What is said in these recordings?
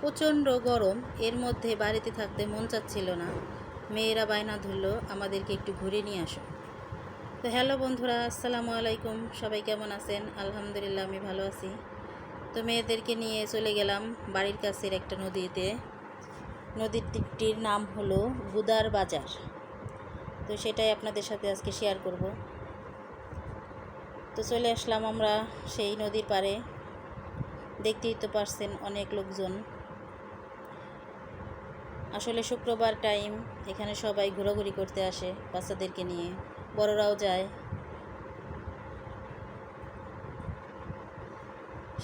প্রচণ্ড গরম, এর মধ্যে বাড়িতে থাকতে মন চাচ্ছিল না। মেয়েরা বায়না ধরলো, আমাদেরকে একটু ঘুরে নিয়ে আসো। তো হ্যালো বন্ধুরা, আসসালামু আলাইকুম। সবাই কেমন আছেন? আলহামদুলিল্লাহ, আমি ভালো আছি। তো মেয়েদেরকে নিয়ে চলে গেলাম বাড়ির কাছের একটা নদীতে। নদীটির নাম হলো গুদার বাজার। তো সেটাই আপনাদের সাথে আজকে শেয়ার করব। তো চলে আসলাম আমরা সেই নদীর পাড়ে। দেখতেই তো পারছেন অনেক লোকজন। আসলে শুক্রবার টাইম এখানে সবাই ঘোরাঘুরি করতে আসে বাচ্চাদেরকে নিয়ে। বড়রাও যায়।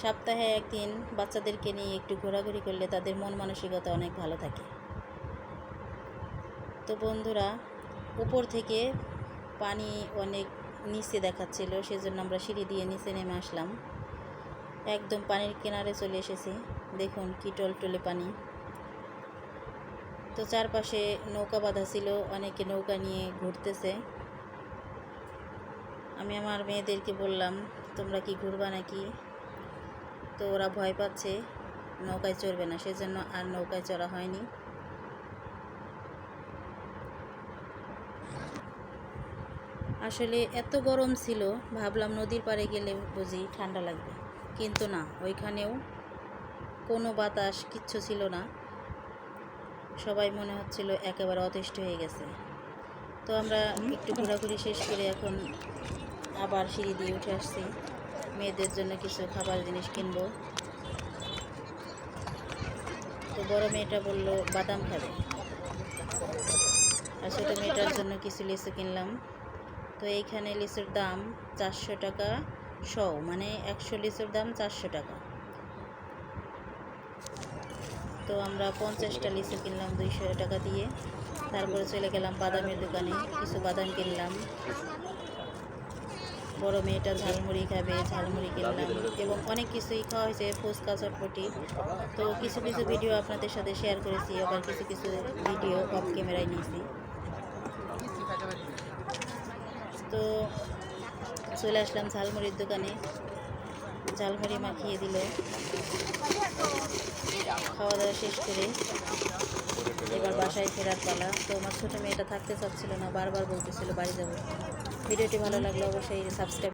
সপ্তাহে একদিন বাচ্চাদেরকে নিয়ে একটু ঘোরাঘুরি করলে তাদের মন মানসিকতা অনেক ভালো থাকে। তো বন্ধুরা, উপর থেকে পানি অনেক নিচে দেখাচ্ছিল, সেজন্য আমরা সিঁড়ি দিয়ে নিচে নেমে আসলাম। একদম পানির কিনারে চলে এসেছি। দেখুন কি টলটলে পানি। তো চারপাশে নৌকা বাঁধা ছিল, অনেকে নৌকা নিয়ে ঘুরতেছে। আমি আমার মেয়েদেরকে বললাম, তোমরা কি ঘুরবা নাকি? তো ওরা ভয় পাচ্ছে, নৌকায় চড়বে না, সেজন্য আর নৌকায় চড়া হয়নি। আসলে এত গরম ছিল, ভাবলাম নদীর পাড়ে গেলে বুঝি ঠান্ডা লাগবে। কিন্তু না, ওইখানেও কোনো বাতাস, কিচ্ছু ছিল না। সবাই মনে হচ্ছিল একেবারে অতিষ্ঠ হয়ে গেছে। তো আমরা একটু ঘোরাঘুরি শেষ করে এখন আবার সিঁড়ি দিয়ে উঠে আসছি। মেয়েদের জন্য কিছু খাবার জিনিস কিনবো। তো বড় মেয়েটা বলল, বাদাম খাবে। আর ছোটো মেয়েটার জন্য কিছু লিচু কিনলাম। তো এইখানে লিচুর দাম চারশো টাকা। শো মানে একশো লিচুর দাম চারশো টাকা। তো আমরা পঞ্চাশটা লিচু কিনলাম দুইশো টাকা দিয়ে। তারপরে চলে গেলাম বাদামের দোকানে, কিছু বাদাম কিনলাম। বড় মেয়েটা ঝালমুড়ি খাবে, ঝালমুড়ি কিনলাম এবং অনেক কিছুই খাওয়া হয়েছে, ফুচকা, চটপটি। তো কিছু কিছু ভিডিও আপনাদের সাথে শেয়ার করেছি, আবার কিছু কিছু ভিডিও অফ ক্যামেরায় নিয়েছি। তো চলে আসলাম ঝালমুড়ির দোকানে। ঝালমুড়ি মাখিয়ে দিল। খাওয়া দাওয়া শেষ করে এবার বাসায় ফেরার পালা। তো আমার ছোটো মেয়েটা থাকতে চাচ্ছিল না, বারবার বলতেছিল বাড়ি যাব। ভিডিওটি ভালো লাগলে অবশ্যই সাবস্ক্রাইব